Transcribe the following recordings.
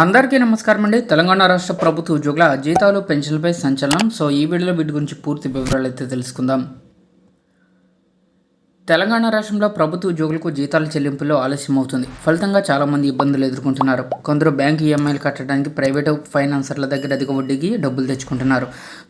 అందరికీ నమస్కారం అండి. తెలంగాణ రాష్ట్ర ప్రభుత్వ ఉద్యోగుల జీతాలు పెన్షన్లపై సంచలనం. సో ఈ వీడియోలో వీటి గురించి పూర్తి వివరాలు అయితే తెలుసుకుందాం. తెలంగాణ రాష్ట్రంలో ప్రభుత్వ ఉద్యోగులకు జీతాల చెల్లింపులో ఆలస్యం అవుతుంది ఫలితంగా చాలామంది ఇబ్బందులు ఎదుర్కొంటున్నారు. కొందరు బ్యాంక్ ఈఎంఐలు కట్టడానికి ప్రైవేటు ఫైనాన్సర్ల దగ్గర అధిక వడ్డీకి డబ్బులు తెచ్చుకుంటున్నారు.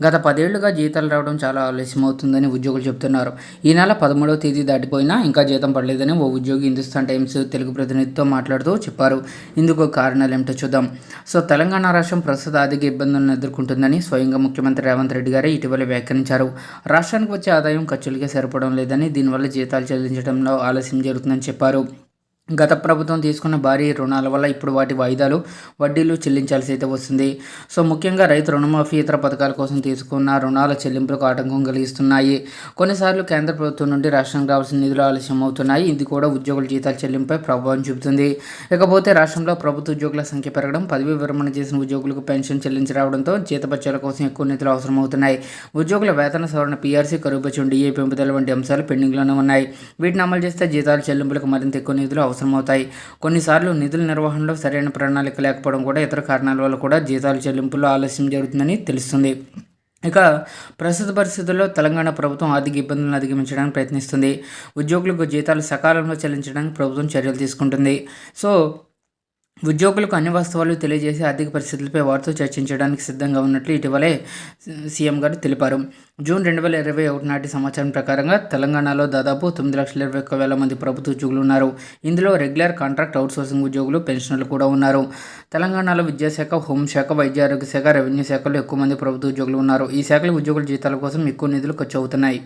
గత పదేళ్ళుగా జీతాలు రావడం చాలా ఆలస్యం అవుతుందని ఉద్యోగులు చెబుతున్నారు. ఈ నెల పదమూడవ తేదీ దాటిపోయినా ఇంకా జీతం పడలేదని ఓ ఉద్యోగి హిందుస్థాన్ టైమ్స్ తెలుగు ప్రతినిధితో మాట్లాడుతూ చెప్పారు. ఇందుకు కారణాలు ఏమిటో చూద్దాం. సో తెలంగాణ రాష్ట్రం ప్రస్తుత ఆర్థిక ఇబ్బందులను ఎదుర్కొంటుందని స్వయంగా ముఖ్యమంత్రి రేవంత్ రెడ్డి గారే ఇటీవల వ్యాఖ్యానించారు. రాష్ట్రానికి వచ్చే ఆదాయం ఖర్చులకే సరిపడం లేదని దీనివల్ల జీతాలు చెల్లించడంలో ఆలస్యం జరుగుతుందని చెప్పారు. గత ప్రభుత్వం తీసుకున్న భారీ రుణాల వల్ల ఇప్పుడు వాటి వాయిదాలు వడ్డీలు చెల్లించాల్సి అయితే వస్తుంది. సో ముఖ్యంగా రైతు రుణమాఫీ ఇతర పథకాల కోసం తీసుకున్న రుణాల చెల్లింపులకు ఆటంకం కలిగిస్తున్నాయి. కొన్నిసార్లు కేంద్ర ప్రభుత్వం నుండి రాష్ట్రానికి రావాల్సిన నిధులు ఆలస్యం అవుతున్నాయి. ఇది కూడా ఉద్యోగుల జీతాల చెల్లింపుపై ప్రభావం చూపుతుంది. ఇకపోతే రాష్ట్రంలో ప్రభుత్వ ఉద్యోగుల సంఖ్య పెరగడం పదవీ విరమణ చేసిన ఉద్యోగులకు పెన్షన్ చెల్లించి రావడంతో జీతపత్యాల కోసం ఎక్కువ నిధులు అవసరమవుతున్నాయి. ఉద్యోగుల వేతన సవరణ పీఆర్సీ కరువుపచ్చు డిఏ పెంపుదల వంటి అంశాలు పెండింగ్లోనే ఉన్నాయి. వీటిని అమలు చేస్తే జీతాల చెల్లింపులకు మరింత ఎక్కువ నిధులు అవసరమవుతాయి. కొన్నిసార్లు నిధుల నిర్వహణలో సరైన ప్రణాళిక లేకపోవడం కూడా ఇతర కారణాల వల్ల కూడా జీతాల చెల్లింపులు ఆలస్యం జరుగుతుందని తెలుస్తుంది. ఇక ప్రస్తుత పరిస్థితుల్లో తెలంగాణ ప్రభుత్వం ఆర్థిక ఇబ్బందులను అధిగమించడానికి ప్రయత్నిస్తుంది. ఉద్యోగులకు జీతాలు సకాలంలో చెల్లించడానికి ప్రభుత్వం చర్యలు తీసుకుంటుంది. సో ఉద్యోగులకు అన్ని వాస్తవాలు తెలియజేసి ఆర్థిక పరిస్థితులపై వారితో చర్చించడానికి సిద్ధంగా ఉన్నట్లు ఇటీవలే సీఎం గారు తెలిపారు. జూన్ రెండు వేల ఇరవై ఒకటి నాటి సమాచారం ప్రకారంగా తెలంగాణలో దాదాపు తొమ్మిది లక్షల ఇరవై ఒక్క వేల మంది ప్రభుత్వ ఉద్యోగులు ఉన్నారు. ఇందులో రెగ్యులర్ కాంట్రాక్ట్ అవుట్సోర్సింగ్ ఉద్యోగులు పెన్షనర్లు కూడా ఉన్నారు. తెలంగాణలో విద్యాశాఖ హోంశాఖ వైద్య ఆరోగ్య శాఖ రెవెన్యూ శాఖలో ఎక్కువ మంది ప్రభుత్వ ఉద్యోగులు ఉన్నారు. ఈ శాఖల ఉద్యోగుల జీతాల కోసం ఎక్కువ నిధులు ఖర్చు అవుతున్నాయి.